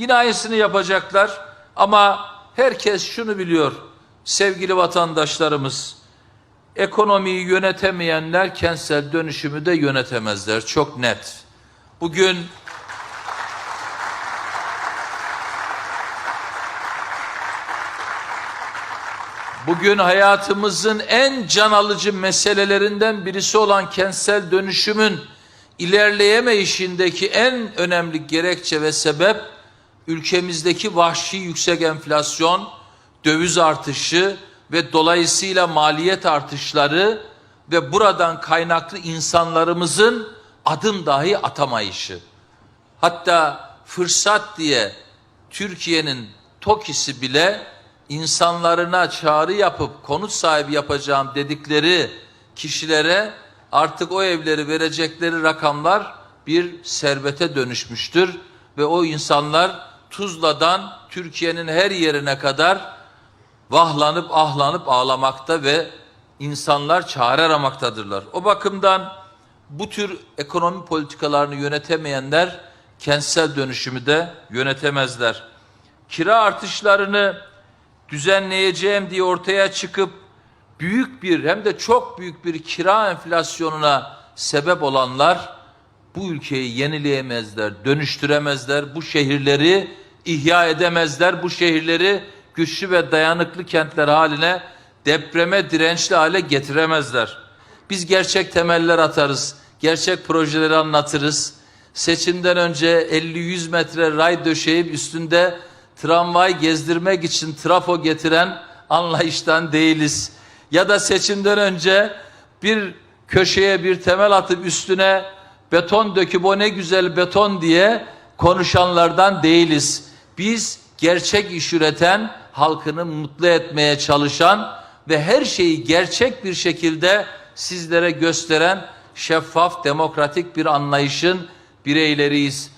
Yine aynısını yapacaklar ama herkes şunu biliyor sevgili vatandaşlarımız. Ekonomiyi yönetemeyenler kentsel dönüşümü de yönetemezler çok net. Bugün Bugün hayatımızın en can alıcı meselelerinden birisi olan kentsel dönüşümün ilerleyemeyişindeki en önemli gerekçe ve sebep ülkemizdeki vahşi yüksek enflasyon, döviz artışı ve dolayısıyla maliyet artışları ve buradan kaynaklı insanlarımızın adım dahi atamayışı. Hatta fırsat diye Türkiye'nin TOKİ'si bile insanlarına çağrı yapıp konut sahibi yapacağım dedikleri kişilere artık o evleri verecekleri rakamlar bir servete dönüşmüştür ve o insanlar Tuzla'dan Türkiye'nin her yerine kadar vahlanıp ahlanıp ağlamakta ve insanlar çare aramaktadırlar. O bakımdan bu tür ekonomi politikalarını yönetemeyenler kentsel dönüşümü de yönetemezler. Kira artışlarını düzenleyeceğim diye ortaya çıkıp büyük bir hem de çok büyük bir kira enflasyonuna sebep olanlar bu ülkeyi yenileyemezler, dönüştüremezler, bu şehirleri ihya edemezler, bu şehirleri güçlü ve dayanıklı kentler haline depreme dirençli hale getiremezler. Biz gerçek temeller atarız, gerçek projeleri anlatırız. Seçimden önce 50-100 metre ray döşeyip üstünde tramvay gezdirmek için trafo getiren anlayıştan değiliz. Ya da seçimden önce bir köşeye bir temel atıp üstüne beton döküp o ne güzel beton diye konuşanlardan değiliz. Biz gerçek iş üreten, halkını mutlu etmeye çalışan ve her şeyi gerçek bir şekilde sizlere gösteren şeffaf, demokratik bir anlayışın bireyleriyiz.